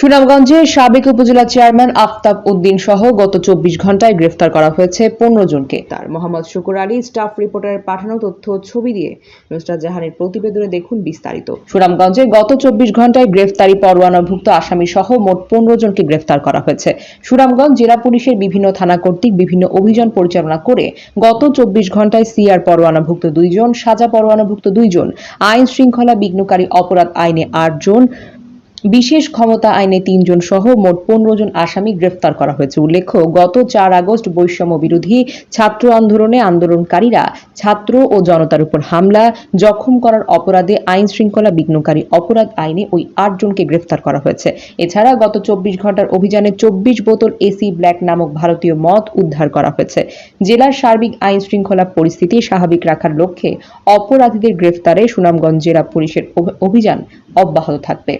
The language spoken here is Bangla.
সুনামগঞ্জের সাবেক উপজেলা চেয়ারম্যান আফতাব উদ্দিন সহ গত চব্বিশ ঘন্টায় গ্রেফতার করা হয়েছে পনেরো জনকে। তার মোহাম্মদ শুকুর আলী স্টাফ রিপোর্টারের পাঠানো তথ্য, ছবি দিয়ে নুসরাত জাহানের প্রতিবেদনে দেখুন বিস্তারিত। সুনামগঞ্জে গত চব্বিশ ঘন্টায় গ্রেফতারি পরোয়ানাভুক্ত আসামি সহ মোট পনেরো জনকে গ্রেফতার করা হয়েছে। সুনামগঞ্জ জেলা পুলিশের বিভিন্ন থানা কর্তৃক বিভিন্ন অভিযান পরিচালনা করে গত চব্বিশ ঘন্টায় সিআর পরোয়ানাভুক্ত দুইজন সাজা পরোয়ানাভুক্ত দুইজন আইন শৃঙ্খলা বিঘ্নকারী অপরাধ আইনে আটজন বিশেষ ক্ষমতা আইনে তিনজন সহ মোট পনেরো জন আসামি গ্রেফতার করা হয়েছে। উল্লেখ্য, গত চার আগস্ট বৈষম্য বিরোধী ছাত্র আন্দোলনে আন্দোলনকারীরা ছাত্র ও জনতার উপর হামলা, জখম করার অপরাধে আইন শৃঙ্খলা বিঘ্নকারী অপরাধ আইনে ওই আটজনকে গ্রেফতার করা হয়েছে। এছাড়া গত চব্বিশ ঘণ্টার অভিযানে চব্বিশ বোতল এসি ব্ল্যাক নামক ভারতীয় মদ উদ্ধার করা হয়েছে। জেলার সার্বিক আইন শৃঙ্খলা পরিস্থিতি স্বাভাবিক রাখার লক্ষ্যে অপরাধীদের গ্রেফতারে সুনামগঞ্জ জেলা পুলিশের অভিযান অব্যাহত থাকবে।